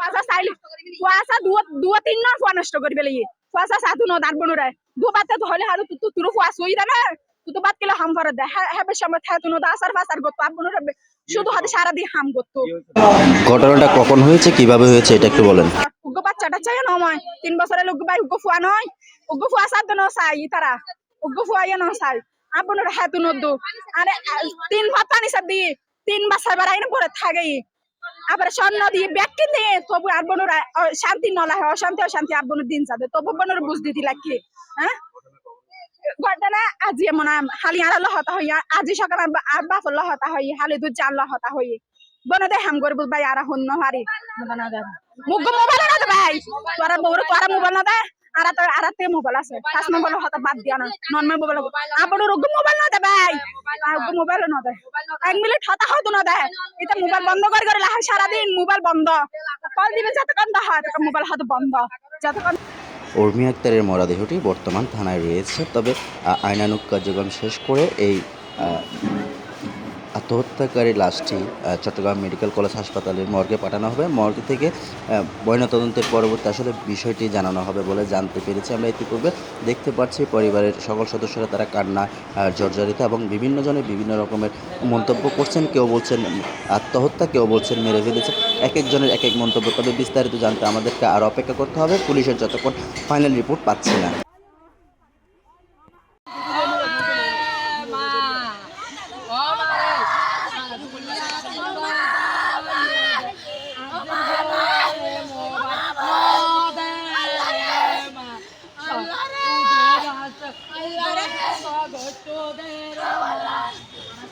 কুয়াশা চাইলে কুয়াশা দু দু তিন না ফুয়া নষ্ট করি পেলে কুয়াশা সাধু ন দাঁড় বনুরে দু বাতে ধরলে হারু তু তুরু ফুয়া সুই দে না তু তো বাত কেলে হাম করে দে। হ্যাঁ হ্যাঁ সময় থাকে তুনো আসার ফাসার করতো আপ বনুরে শুধু হাতে সারা দিয়ে হাম করতো ঘটনাটা কখন হয়েছে কীভাবে হয়েছে এটা একটু বলেন। উগ্র বাচ্চাটা চাই নয় তিন বছরের উগ্র ভাই উগ্র ফুয়া নয় উগ্র ফুয়া সাধ্য ন চাই তারা উগ্র ফুয়া ইয়ে ন চাই। আপনার হাতু নদ্দু আরে তিন ভাত পানি সার দিয়ে তিন বাসার বেড়াই না পরে থাকে আবার স্বর্ণ দিয়ে ব্যাগ কিনে তবু আর বোনের শান্তি নলা হয় অশান্তি অশান্তি আর বোনের দিন যাবে। তবু বোনের বুঝ দিতি লাগি হ্যাঁ? ঘটনা মোবাইল না আর তো আর তে মোবাইল আছে পাঁচ নম্বর হতা বাদ দিয়া না নন মোবাইল আপন রোগ মোবাইল না দে ভাই। আর মোবাইল না দে। এক মিনিট হতা হতো না দে। এটা মোবাইল বন্ধ করে করে লাহে সারাদিন মোবাইল বন্ধ। কল দিবে যতক্ষণ দা হয় মোবাইল হয়তো বন্ধ। যতক্ষণ উর্মি আক্তারের মরদেহটি বর্তমান থানায় রয়েছে তবে আহ, আইনানুগ কার্যক্রম শেষ করে এই আত্মহত্যাকারী লাশটি চট্টগ্রাম মেডিকেল কলেজ হাসপাতালের মর্গে পাঠানো হবে। মর্গে থেকে ময়নাতদন্তের পরবর্তী আসলে বিষয়টি জানানো হবে বলে জানতে পেরেছি। আমরা ইতিপূর্বে দেখতে পাচ্ছি পরিবারের সকল সদস্যরা তারা কান্না জর্জরিত এবং বিভিন্ন জনে বিভিন্ন রকমের মন্তব্য করছেন। কেউ বলছেন আত্মহত্যা, কেউ বলছেন মেরে ফেলেছে। এক একজনের এক এক মন্তব্য। তবে বিস্তারিত জানতে আমাদেরকে আর অপেক্ষা করতে হবে। পুলিশের যতক্ষণ ফাইনাল রিপোর্ট পাচ্ছি না।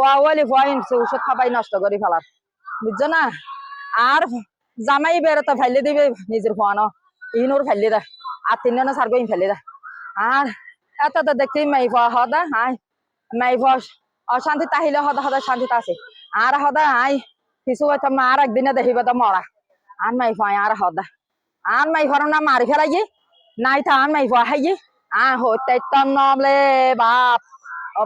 হওয়া ওইলি হওয়া ওষুধ খাবাই নষ্ট করি ফেলার বুঝছ না? আর জামাই বেরোতে ফেলে দিবে নিজের হওয়া ন। ইনোর ফেলে দেয় আর তিনজনে সার গই ফেলে দেয় আর এত তো দেখতেই মাই ভা হদা আই। মাই ভস অশান্তি তাহিলে হদা হদা শান্তি আছে। আর হদা আই। কিছু হয়তো আর একদিনে দেখিব তো মরা আর মাই ভয় আর হদা আর মাই ভর না মারি ফেলাই নাই থা আর মাই ভয় হাই আ হতে তন্নলে বাপ। ও